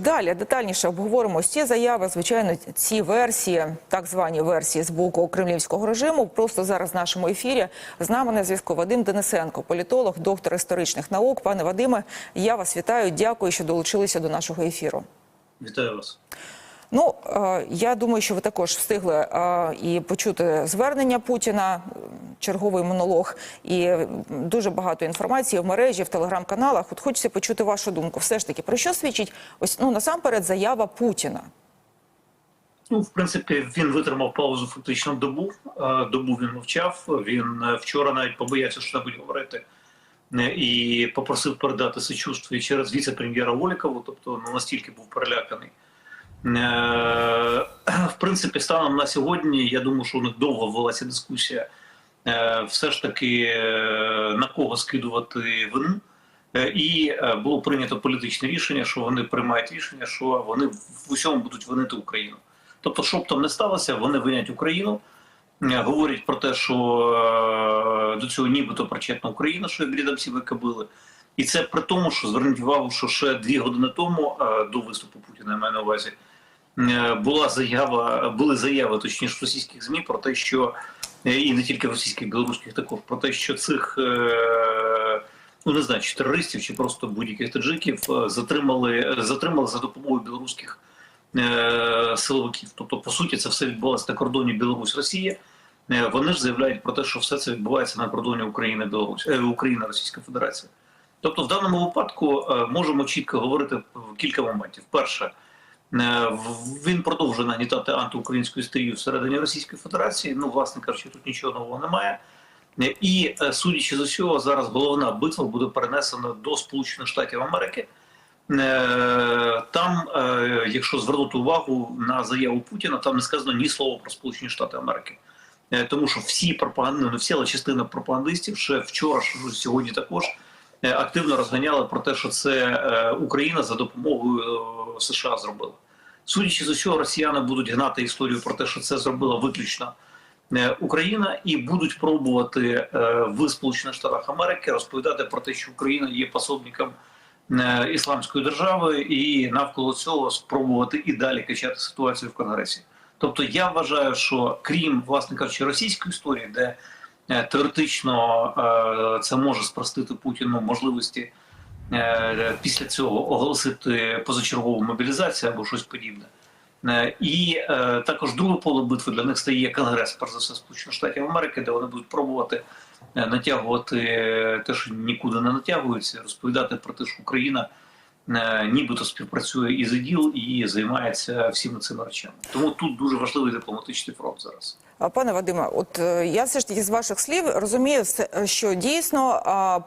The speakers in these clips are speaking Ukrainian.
далі детальніше обговоримо всі заяви. Звичайно, ці версії, так звані версії з боку кремлівського режиму. Просто зараз в нашому ефірі з нами на зв'язку Вадим Денисенко, політолог, доктор історичних наук. Пане Вадиме, я вас вітаю. Дякую, що долучилися до нашого ефіру. Вітаю вас. Ну е, я думаю, що ви також встигли е, і почути звернення Путіна, е, черговий монолог, і дуже багато інформації в мережі, в телеграм-каналах. От хочеться почути вашу думку. Все ж таки, про що свідчить ось ну насамперед заява Путіна? Ну, в принципі, він витримав паузу фактично добу. Добу він мовчав. Він вчора навіть побоявся, що буде говорити, і попросив передати сочувствие через віце-прем'єра Волікову, тобто ну, настільки був переляканий. Е, В принципі, станом на сьогодні, я думаю, що у них довго велася дискусія. е, Все ж таки е, на кого скидувати вину. І було прийнято політичне рішення, що вони приймають рішення, що вони в усьому будуть винити Україну. Тобто, що б там не сталося, вони винять Україну, говорять про те, що до цього нібито причетна Україна, що як всі викабили. І це при тому, що зверніть увагу, що ще дві години тому до виступу Путіна я маю на увазі була заява, були заяви, точніше, російських змі про те, що е, і не тільки російських, білоруських також про те, що цих е, ну не знаю, чи терористів, чи просто будь-яких таджиків е, затримали, затримали за допомогою білоруських е, силовиків. Тобто, по суті, це все відбувалося на кордоні Білорусь-Росія. Е, Вони ж заявляють про те, що все це відбувається на кордоні України Білорусь е, Україна Російська Федерація. Тобто, в даному випадку е, можемо чітко говорити в кілька моментів. Перше, е, він продовжує нагнітати антиукраїнську істерію всередині Російської Федерації. Ну, власне кажучи, тут нічого нового немає. Е, І е, судячи з усього, зараз головна битва буде перенесена до Сполучених Штатів Америки. Е, Там, е, якщо звернути увагу на заяву Путіна, там не сказано ні слова про Сполучені Штати Америки. Е, Тому що всі пропаганди, не всі, але частина пропагандистів ще вчора, ще сьогодні також е, активно розганяли про те, що це е, Україна за допомогою е, США зробила. Судячи з усього, росіяни будуть гнати історію про те, що це зробила виключно е, Україна, і будуть пробувати е, в Сполучених Штатах Америки розповідати про те, що Україна є пособником е, ісламської держави, і навколо цього спробувати і далі качати ситуацію в Конгресі. Тобто, я вважаю, що крім власне кажучи, російської історії, де е, теоретично е, це може спростити Путіну можливості е, після цього оголосити позачергову мобілізацію або щось подібне. Е, І е, також друге поле битви для них стає Конгрес, перш за все, Сполучених Штатів Америки, де вони будуть пробувати е, натягувати те, що нікуди не натягується, розповідати про те, що Україна е, нібито співпрацює із ІДІЛ і займається всіми цими речами. Тому тут дуже важливий дипломатичний фронт зараз. Пане Вадиме, от е, я все ж таки з ваших слів розумію, е, що дійсно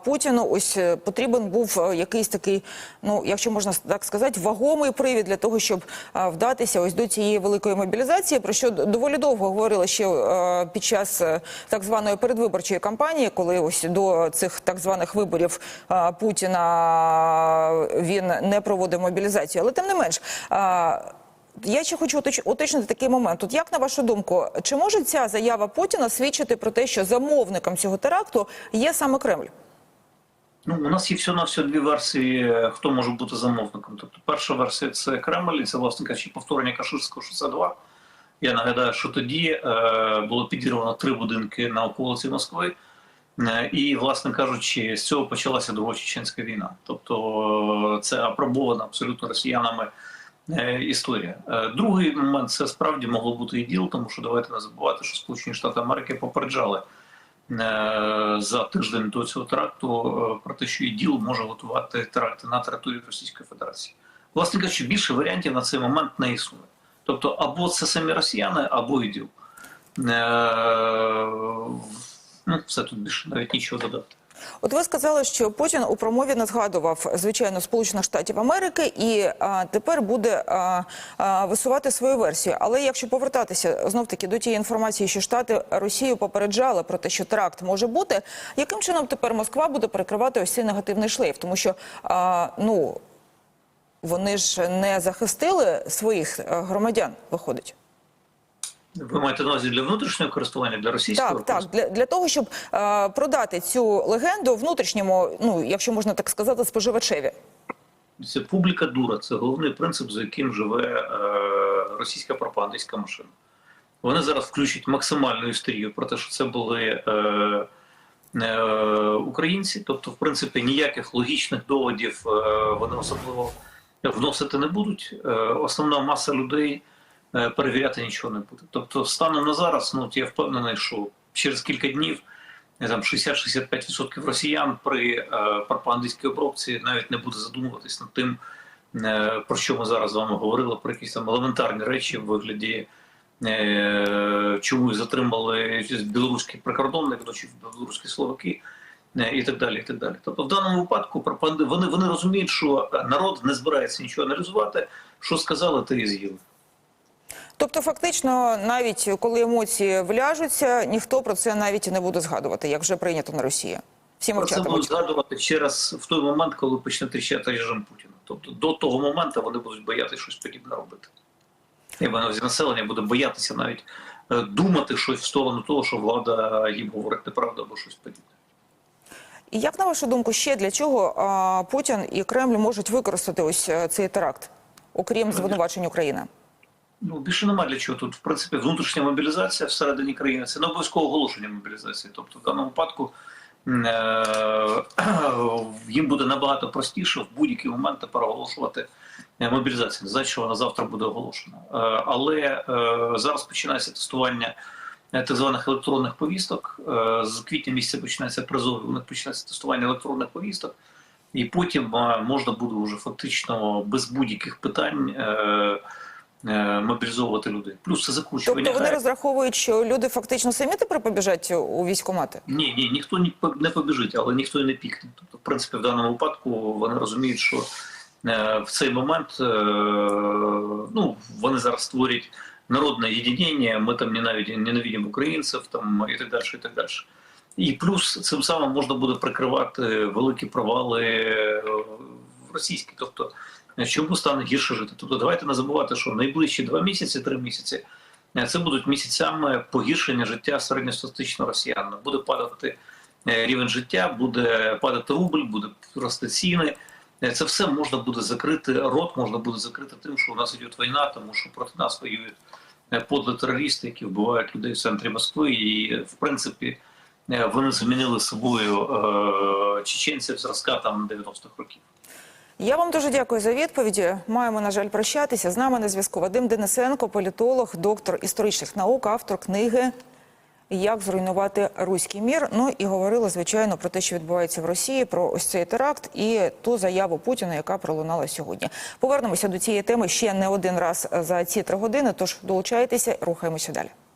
Путіну ось е, потрібен був якийсь такий, ну якщо можна так сказати, вагомий привід для того, щоб вдатися ось до цієї великої мобілізації, про що доволі довго говорили ще під час так званої передвиборчої кампанії, коли ось до цих так званих виборів Путіна він не проводив мобілізацію, але тим не менш. Я ще хочу уточ- уточнити такий момент. Тут як на вашу думку, чи може ця заява Путіна свідчити про те, що замовником цього теракту є саме Кремль? Ну, у нас є всього на всього дві версії, е, хто може бути замовником. Тобто, перша версія це Кремль, і це, власне кажучи, повторення Каширського 62. Я нагадаю, що тоді е, було підірвано три будинки на околиці Москви. Е, І, власне кажучи, з цього почалася друга чеченська війна. Тобто, е, це апробована абсолютно росіянами історія. Е, Другий момент це справді могло бути і діл, тому що давайте не забувати, що Сполучені Штати Америки попереджали е, за тиждень до цього теракту е, про те, що іділ може готувати теракти на території Російської Федерації. Власне кажучи, більше варіантів на цей момент не існує. Тобто, або це самі росіяни, або іділ. Е, Ну, все тут більше навіть нічого додати. От ви сказали, що Путін у промові не згадував звичайно Сполучених Штатів Америки і а, тепер буде а, а, висувати свою версію. Але якщо повертатися знов таки до тієї інформації, що Штати Росію попереджали про те, що теракт може бути, яким чином тепер Москва буде перекривати ось цей негативний шлейф? Тому що а, ну вони ж не захистили своїх е, громадян, виходить. Ви маєте на увазі для внутрішнього користування, для російського Так, так для, для того, щоб е, продати цю легенду внутрішньому, ну якщо можна так сказати, споживачеві. Це публіка дура. Це головний принцип, за яким живе е, російська пропагандистська машина. Вони зараз включать максимальну істерію про те, що це були е, е, українці. Тобто, в принципі, ніяких логічних доводів е, вони особливо вносити не будуть. Е, основна маса людей перевіряти нічого не буде. Тобто, станом на зараз, ну я впевнений, що через кілька днів е, там 60-65% росіян при е, пропагандистській обробці навіть не буде задумуватись над тим, е, про що ми зараз з вами говорили, про якісь там елементарні речі в вигляді. е, Чому затримали білоруський прикордонник, ну, чи білоруські словаки, е, і так далі. і так далі. Тобто, в даному випадку вони, вони розуміють, що народ не збирається нічого аналізувати, що сказали, те і з'їли. Тобто, фактично, навіть коли емоції вляжуться, ніхто про це навіть і не буде згадувати, як вже прийнято на Росії. Всі Про це будуть згадувати через в той момент, коли почне тріщати режим Путіна. Тобто до того моменту вони будуть боятися щось подібне робити. Я маю населення буде боятися навіть е, думати щось в сторону того, що влада їм говорить неправду або щось подібне. І як на вашу думку, ще для чого а, Путін і Кремль можуть використати ось е, цей теракт, окрім звинувачень України? Ну, більше немає для чого. Тут, в принципі, внутрішня мобілізація всередині країни це не обов'язково оголошення мобілізації. Тобто, в даному випадку е, їм буде набагато простіше в будь-який момент тепер оголошувати е, мобілізацію. Не значить, що вона завтра буде оголошена. Е, Але зараз починається тестування так званих електронних повісток. З квітня місяця починається призов, у них починається тестування електронних повісток. І потім можна буде вже фактично без будь-яких питань мобілізовувати людей. Плюс це закручування. Тобто вони розраховують, що люди фактично самі тепер побіжать у військкомати? Ні, ні, ніхто не побіжить, але ніхто і не пікне. Тобто, в принципі, в даному випадку вони розуміють, що е, в цей момент е, ну, вони зараз створюють народне єдинення, ми там ненавидимо, українців там, і так далі, і так далі. І плюс цим самим можна буде прикривати великі провали е, в російській. Тобто, е, чому стане гірше жити? Тобто, давайте не забувати, що найближчі два місяці, три місяці е, це будуть місяцями погіршення життя середньостатистичного росіянина. Буде падати е, рівень життя, буде падати рубль, буде рости ціни. Е, Це все можна буде закрити. Рот можна буде закрити тим, що у нас йде війна, тому що проти нас воюють е, подлі терористи, які вбивають людей в центрі Москви. І в принципі е, вони замінили собою е, чеченців зразка там 90-х років. Я вам дуже дякую за відповіді. Маємо, на жаль, прощатися. З нами на зв'язку Вадим Денисенко, політолог, доктор історичних наук, автор книги Як зруйнувати руський мір. Ну і говорили, звичайно, про те, що відбувається в Росії, про ось цей теракт і ту заяву Путіна, яка пролунала сьогодні. Повернемося до цієї теми ще не один раз за ці три години. Тож долучайтеся, рухаємося далі.